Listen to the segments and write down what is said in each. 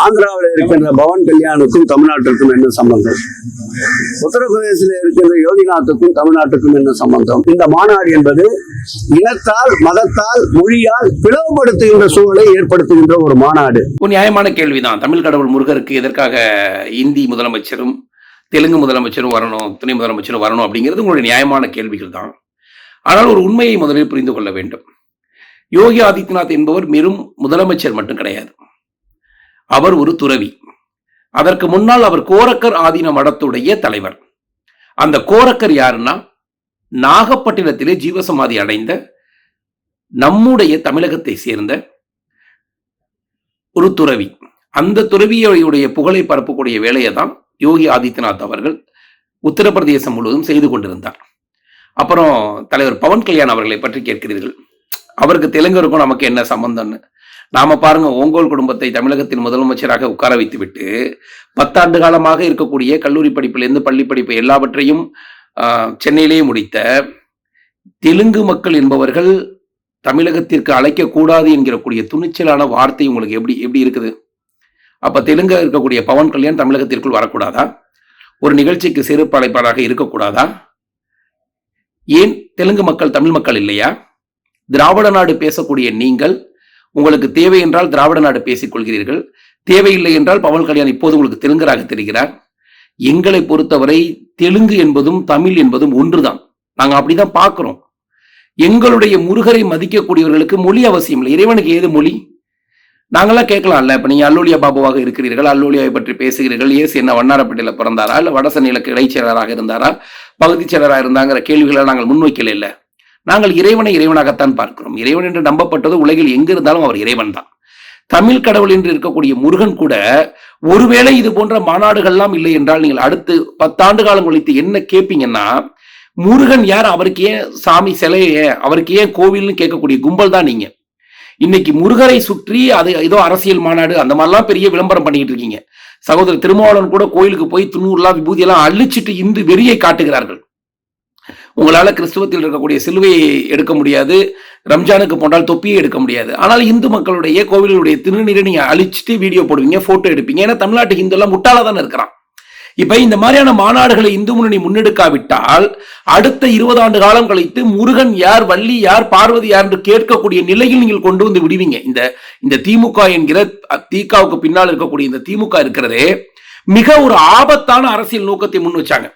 ஆந்திராவில் இருக்கின்ற பவன் கல்யாணுக்கும் தமிழ்நாட்டிற்கும் என்ன சம்பந்தம்? உத்தரப்பிரதேசில் இருக்கின்ற யோகிநாத்துக்கும் தமிழ்நாட்டுக்கும் என்ன சம்பந்தம்? இந்த மாநாடு என்பது இனத்தால் மதத்தால் மொழியால் பிளவுபடுத்துகின்ற சூழலை ஏற்படுத்துகின்ற ஒரு மாநாடு. நியாயமான கேள்விதான். தமிழ் கடவுள் முருகருக்கு எதற்காக இந்தி முதலமைச்சரும் தெலுங்கு முதலமைச்சரும் வரணும் துணை முதலமைச்சரும் வரணும் அப்படிங்கிறது உங்களுடைய நியாயமான கேள்விகள் தான் ஆனால் ஒரு உண்மையை முதலில் புரிந்து கொள்ள வேண்டும். யோகி ஆதித்யநாத் என்பவர் வெறும் முதலமைச்சர் மட்டும் கிடையாது. அவர் ஒரு துறவி. அதற்கு முன்னால் அவர் கோரக்கர் ஆதீன மடத்துடைய தலைவர். அந்த கோரக்கர் யாருன்னா நாகப்பட்டினத்திலே ஜீவசமாதி அடைந்த நம்முடைய தமிழகத்தை சேர்ந்த ஒரு துறவி. அந்த துறவியுடைய புகழை பரப்பக்கூடிய வேலையை தான் யோகி ஆதித்யநாத் அவர்கள் உத்தரப்பிரதேசம் முழுவதும் செய்து கொண்டிருந்தார். அப்புறம் தலைவர் பவன் கல்யாண் அவர்களை பற்றி கேட்கிறீர்கள். அவருக்கு தெலுங்கருக்கும் நமக்கு என்ன சம்பந்தம்னு. நாம பாருங்க ஓங்கோல் குடும்பத்தை தமிழகத்தின் முதலமைச்சராக உட்கார வைத்து விட்டு பத்தாண்டு காலமாக இருக்கக்கூடிய கல்லூரி படிப்பிலிருந்து பள்ளி படிப்பு எல்லாவற்றையும் சென்னையிலேயே முடித்த தெலுங்கு மக்கள் என்பவர்கள் தமிழகத்திற்கு அழைக்கக்கூடாது என்கிற கூடிய துணிச்சலான வார்த்தை உங்களுக்கு எப்படி எப்படி இருக்குது? அப்போ தெலுங்கு இருக்கக்கூடிய பவன் கல்யாண் தமிழகத்திற்குள் வரக்கூடாதா? ஒரு நிகழ்ச்சிக்கு சிறப்பு அழைப்பாளராக இருக்கக்கூடாதா? ஏன் தெலுங்கு மக்கள் தமிழ் மக்கள் இல்லையா? திராவிட நாடு பேசக்கூடிய நீங்கள் உங்களுக்கு தேவை என்றால் திராவிட நாடு பேசிக் கொள்கிறீர்கள். தேவையில்லை என்றால் பவன் கல்யாண் இப்போது உங்களுக்கு தெலுங்கராக தெரிகிறார். எங்களை பொறுத்தவரை தெலுங்கு என்பதும் தமிழ் என்பதும் ஒன்றுதான். நாங்கள் அப்படிதான் பார்க்குறோம். எங்களுடைய முருகரை மதிக்கக்கூடியவர்களுக்கு மொழி அவசியம் இல்லை. இறைவனுக்கு ஏது மொழி? நாங்களாம் கேட்கலாம்ல. இப்போ நீங்கள் அல்லோலியா பாபுவாக இருக்கிறீர்கள். அல்லோலியாவை பற்றி பேசுகிறீர்கள். ஏசு என்ன வண்ணாரப்பட்டியில் பிறந்தாரா? இல்லை வடசென்னையிலுக்கு இடைச்செயலராக இருந்தாரா? பகுதி செயலராக இருந்தாங்கிற கேள்விகளை நாங்கள் முன்வைக்கல இல்லை. நாங்கள் இறைவனை இறைவனாகத்தான் பார்க்கிறோம். இறைவன் என்று நம்பப்பட்டது உலகில் எங்க இருந்தாலும் அவர் இறைவன் தான் தமிழ் கடவுள் என்று இருக்கக்கூடிய முருகன் கூட ஒருவேளை இது போன்ற மாநாடுகள்லாம் இல்லை என்றால் நீங்கள் அடுத்து பத்தாண்டு காலம் கழித்து என்ன கேட்பீங்கன்னா முருகன் யார்? அவருக்கு ஏன் சாமி சிலையே அவருக்கு ஏன் கோவில்னு கேட்கக்கூடிய கும்பல் தான் நீங்க. இன்னைக்கு முருகரை சுற்றி அது ஏதோ அரசியல் மாநாடு அந்த மாதிரிலாம் பெரிய விளம்பரம் பண்ணிக்கிட்டு இருக்கீங்க. சகோதரர் திருமாவளவன் கூட கோயிலுக்கு போய் துண்ணூறுலாம் விபூதியெல்லாம் அழிச்சிட்டு இந்து வெறியை காட்டுகிறார்கள். உங்களால கிறிஸ்துவத்தில் இருக்கக்கூடிய சிலுவையை எடுக்க முடியாது ரம்ஜானுக்கு போனால் தொப்பியை எடுக்க முடியாது. ஆனால் இந்து மக்களுடைய கோவிலுடைய திருநீரை நீங்க அழிச்சிட்டு வீடியோ போடுவீங்க ஃபோட்டோ எடுப்பீங்க. ஏன்னா தமிழ்நாட்டு இந்துலாம் எல்லாம் தானே இருக்கிறான். இப்ப இந்த மாதிரியான மாநாடுகளை இந்து முன்னணி முன்னெடுக்காவிட்டால் அடுத்த இருபது ஆண்டு காலம் கழித்து முருகன் யார் வள்ளி யார் பார்வதி யார் என்று கேட்கக்கூடிய நிலையில் நீங்கள் கொண்டு வந்து விடுவீங்க. இந்த இந்த திமுக என்கிற திகாவுக்கு பின்னால் இருக்கக்கூடிய இந்த திமுக இருக்கிறதே மிக ஒரு ஆபத்தான அரசியல் நோக்கத்தை முன் வச்சாங்க.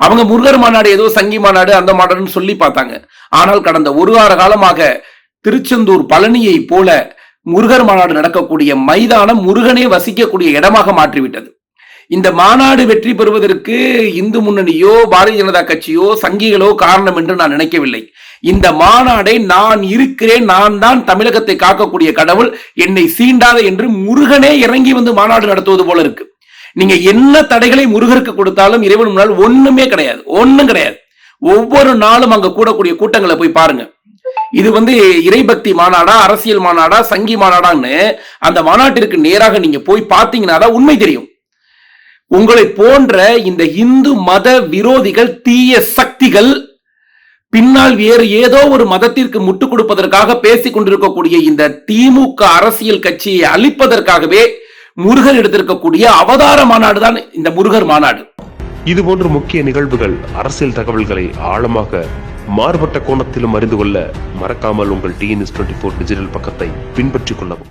அவங்க முருகர் மாநாடு ஏதோ சங்கி மாநாடு அந்த மாநாடுன்னு சொல்லி பார்த்தாங்க. ஆனால் கடந்த ஒரு வார காலமாக திருச்செந்தூர் பழனியை போல முருகர் மாநாடு நடக்கக்கூடிய மைதானம் முருகனே வசிக்கக்கூடிய இடமாக மாற்றிவிட்டது. இந்த மாநாடு வெற்றி பெறுவதற்கு இந்து முன்னணியோ பாரதிய ஜனதா கட்சியோ சங்கிகளோ காரணம் என்று நான் நினைக்கவில்லை. இந்த மாநாடை நான் இருக்கிறேன் நான் தான் தமிழகத்தை காக்கக்கூடிய கடவுள் என்னை சீண்டாத என்று முருகனே இறங்கி வந்து மாநாடு நடத்துவது போல இருக்கு. நீங்க என்ன தடைகளை முருகருக்கு கொடுத்தாலும் இறைவன் முன்னால் ஒண்ணுமே கிடையாது. ஒண்ணும் கிடையாது. ஒவ்வொரு நாளும் அங்க கூடக்கூடிய கூட்டங்களை போய் பாருங்க. இது வந்து இறைபக்தி மாநாடா அரசியல் மாநாடா சங்கி மாநாடான்னு அந்த மாநாட்டிற்கு நேராக நீங்க போய் பார்த்தீங்கன்னா தான் உண்மை தெரியும். உங்களை போன்ற இந்த இந்து மத விரோதிகள் தீய சக்திகள் பின்னால் வேறு ஏதோ ஒரு மதத்திற்கு முட்டுக் கொடுப்பதற்காக பேசிக் கொண்டிருக்கக்கூடிய இந்த திமுக அரசியல் கட்சியை அழிப்பதற்காகவே முருகர் எடுத்திருக்கக்கூடிய அவதார மாநாடு தான் இந்த முருகர் மாநாடு. இது போன்ற முக்கிய நிகழ்வுகள் அரசியல் தகவல்களை ஆழமாக மாறுபட்ட கோணத்திலும் அறிந்து கொள்ள மறக்காமல் உங்கள் டிஎன்எஸ் டுவெண்ட்டி ஃபோர் டிஜிட்டல் பக்கத்தை பின்பற்றிக் கொள்ளவும்.